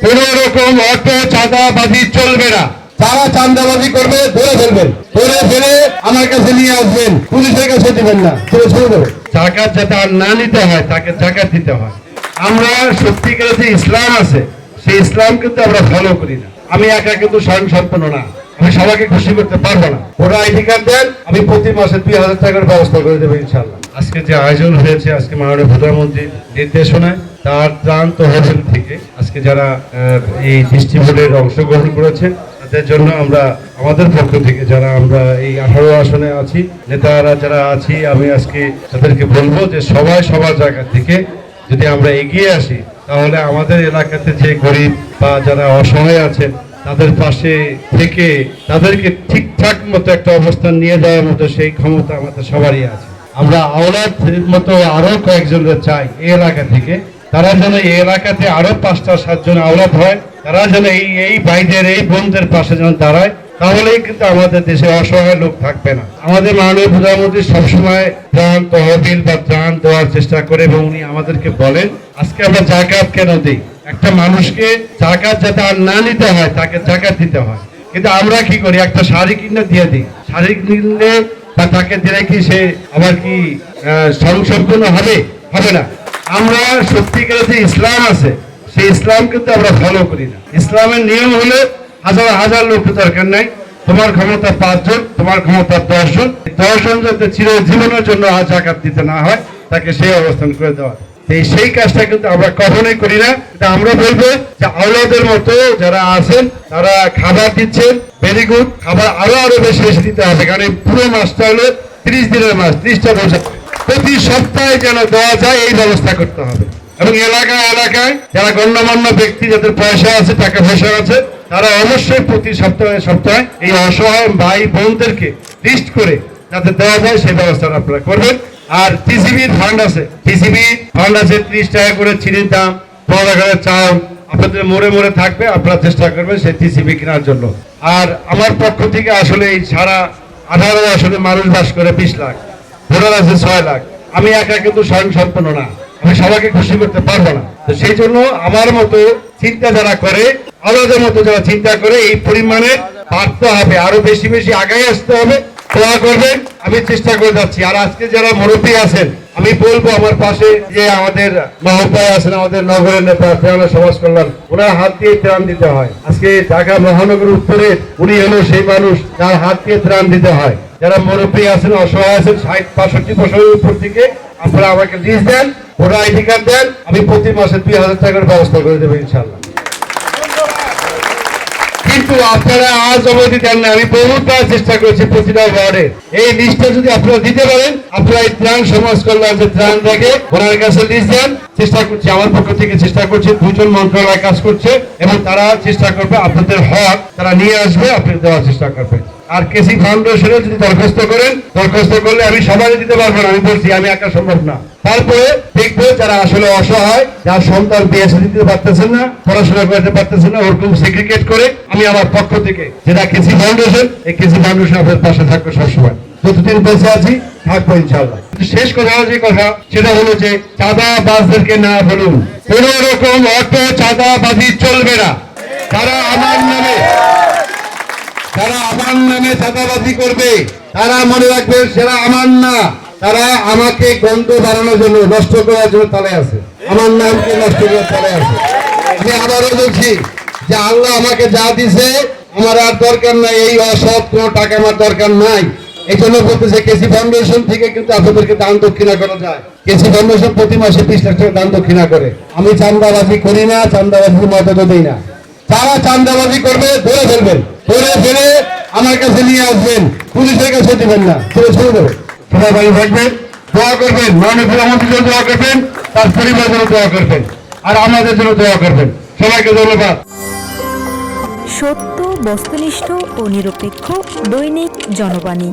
কোন রকম অটো চাঁদাবাজি চলবে না। যারা চাঁদাবাজি করবে ধরে ফেলবেন। ধরে ফেলে আমার কাছে নিয়ে আসবেন। পুলিশের কাছে দিবেন না। ছেড়ে ছেড়ে দেবেন। জাকাত যাতে আর না নিতে হয় তাকে জাকাত দিতে হয়। আমরা সত্যিকার যে ইসলাম আছে সেই ইসলাম কিন্তু আমরা ফলো করি না। আমি একা কিন্তু স্বয়ং সম্পন্ন না। আমি সবাইকে খুশি করতে পারব না। ওরা আইডি কার্ড দেন আমি প্রতি মাসে দুই হাজার টাকার ব্যবস্থা করে দেবো ইনশাল্লাহ আজকে যে আয়োজন হয়েছে, আজকে মাননীয় প্রধানমন্ত্রীর নির্দেশনায়, তার ত্রাণ তহবিল থেকে আজকে যারা এই ডিস্ট্রিবিউটের অংশগ্রহণ করেছেন, তাদের জন্য আমরা, আমাদের পক্ষ থেকে যারা আমরা এই আঠারো আসনে আছি, নেতারা যারা আছি, আমি আজকে তাদেরকে বলব যে সবাই সবার জায়গা থেকে যদি আমরা এগিয়ে আসি, তাহলে আমাদের এলাকাতে যে গরিব বা যারা অসহায় আছেন, তাদের পাশে থেকে তাদেরকে ঠিকঠাক মতো একটা অবস্থান নিয়ে যাওয়ার মতো সেই ক্ষমতা আমাদের সবারই আছে। আমরা আওলাদ মতো আরও কয়েকজনকে চাই এই এলাকা থেকে। তারা যেন এই এলাকাতে আরও পাঁচটা, সাতজন আওলাদ হয়। তারা যেন এই এই ভাইদের, এই বোনদের পাশে যেন দাঁড়ায়। তাহলেই কিন্তু আমাদের দেশে অসহায় লোক থাকবে না। আমাদের মাননীয় প্রধানমন্ত্রী সবসময় ত্রাণ তহবিল বা ত্রাণ দেওয়ার চেষ্টা করে এবং উনি আমাদেরকে বলেন, আজকে আমরা জাকাত কেন দিই? একটা মানুষকে জাকাত যাতে আর না নিতে হয়, তাকে জাকাত দিতে হয়। কিন্তু আমরা কি করি? একটা শাড়ি কিনে দিয়ে দিই। শাড়ি কিনলে বা তাকে দিলে কি সে আবার কি স্বয়ংসম্পূর্ণ হবে? হবে না। আমরা সত্যিকার যে ইসলাম আছে। সেই ইসলাম কিন্তু আমরা ফলো করি না। ইসলামের নিয়ম হলো হাজার হাজার লোক দরকার নাই। তোমার ক্ষমতা পাঁচজন, তোমার ক্ষমতা দশজন। দশজন যাতে চিরজীবনের জন্য আজ আঘাত দিতে না হয়, তাকে সেই অবস্থান করে দেওয়া। সেই কাজটা কিন্তু আমরা কখনোই করি না। আমরা বলব যে আওলাদের মতো যারা আছেন, তারা খাবার দিচ্ছেন ভেরি গুড খাবার আরও আরও বেশি বেশি দিতে হবে, কারণ এই পুরো মাসটা হলো ত্রিশ দিনের মাস, ত্রিশটা বছর। প্রতি সপ্তাহে যেন দেওয়া যায়, এই ব্যবস্থা করতে হবে। এবং এলাকায় এলাকায় যারা গণ্যমান্য ব্যক্তি, যাদের পয়সা আছে, টাকা পয়সা আছে, তারা অবশ্যই প্রতি সপ্তাহে সপ্তাহে এই অসহায় ভাই বোনদেরকে লিস্ট করে যাতে দেওয়া যায়, সেই ব্যবস্থা আপনারা করবেন। আর টিসিবির ফান্ড আছে। টিসিবি ফান্ড আছে ত্রিশ টাকা করে চিনির দাম পনেরো চাউল আপনাদের মোড়ে মোড়ে থাকবে, আপনারা চেষ্টা করবেন সেই টিসিবি কেনার জন্য। আর আমার পক্ষ থেকে আসলে এই সারা আঠারো আসলে মানুষ বাস করে বিশ লাখ, ভোটার আছে ছয় লাখ। আমি একা কিন্তু স্বয়ং সম্পন্ন না, আমি সবাইকে খুশি করতে পারব না। তো সেই জন্য আমার মতো চিন্তা যারা করে আলাদা মতো যারা চিন্তা করে, এই পরিমাণে বাড়তে হবে, আরও বেশি বেশি আগায় আসতে হবে। দোয়া করবেন, আমি চেষ্টা করে যাচ্ছি। আর আজকে যারা মুরব্বী আছেন, আমি বলব আমার পাশে যে আমাদের মহোপায় আছেন, আমাদের নগরের নেতা প্রেরণা সমাজ কল্যাণ, ওনার হাত দিয়ে ত্রাণ দিতে হয়। আজকে ঢাকা মহানগর উত্তরে উনি হলো সেই মানুষ, যার হাত দিয়ে ত্রাণ দিতে হয়। যারা মুরব্বী আছেন, অসহায় আছেন, ষাট, বাষট্টি বছরের উপর থেকে আপনারা আমাকে লিস্ট দেন ওরা আইডি কার্ড দেন, আমি প্রতি মাসে দুই হাজার টাকার ব্যবস্থা করে দেবো ইনশাল্লাহ কিন্তু আপনারা আজ অবধি দেন না। আমি বহুবার চেষ্টা করেছি প্রতিটা ওয়ার্ডে। এই লিস্টটা যদি আপনারা দিতে পারেন, আপনারা এই ত্রাণ সমাজ কল্যাণ যে ত্রাণ দেখে ওনার কাছে লিস্ট দেন, চেষ্টা করছি, আমার পক্ষ থেকে চেষ্টা করছি, দুজন মন্ত্রণালয় কাজ করছে এবং তারা চেষ্টা করবে, আপনাদের হক তারা নিয়ে আসবে আপনি দেওয়ার চেষ্টা করবে আর কেসি ফাউন্ডেশনে যদি দরখাস্ত করেন, দরখাস্ত করলে আমি সবাই দিতে পারব না, আমি বলছি, আমি একা সম্ভব না। তারপরে দেখব যারা আসলে অসহায়, যার সন্তান বিয়ে দিতে পারতেছেন না, পড়াশোনা করতে পারতেছেন না, ওরকম সেগ্রিগেট করে আমি আমার পক্ষ থেকে যেটা কেসি ফাউন্ডেশন, এই কেসি ফাউন্ডেশন আপনার পাশে থাকবে সবসময়। যতদিন বেঁচে আছি, থাকব ইনশাল্লাহ শেষ কথা, যে কথা, সেটা হলো যে চাঁদা বাসদেরকে না বলুন। কোন রকম অটো চাঁদাবাজি চলবে না। তারা আমার নামে আমার নামে চাঁদাবাজি করবে, তারা মনে রাখবে সেটা আমার না, তারা আমাকে গন্ধ বাড়ানোর জন্য নষ্ট করার জন্য তালে আছে। আমার নামকে নষ্ট করার তালে আছে। আমি আবারও বলছি যে আল্লাহ আমাকে যা দিছে, আমার আর দরকার নাই, এই অসৎ কোনো টাকা আমার দরকার নাই। এই জন্য বলতেছে কেসি ফাউন্ডেশন থেকে কিন্তু আপনাদেরকে দান দক্ষিণা করা যায়। কেসি ফাউন্ডেশন প্রতি মাসে বিশ লাখ টাকা দান দক্ষিণা করে। আমি চান্দাবাজি করি না চান্দাবাজির মদত দিই না। যারা চান্দাবাজি করবে, ধরে ফেলবেন, ধরে ফেলে আমার কাছে নিয়ে আসবেন। পুলিশের কাছে দিবেন না। তবে ছেড়ে দেবেন সবাই ভালো থাকবেন দোয়া করবেন। মাননীয় প্রধানমন্ত্রীর জন্য দোয়া করবেন তার পরিবারের জন্য দোয়া করবেন আর আমাদের জন্য দোয়া করবেন। সবাইকে ধন্যবাদ। সত্য বস্তুনিষ্ঠ ও নিরপেক্ষ দৈনিক জনবাণী।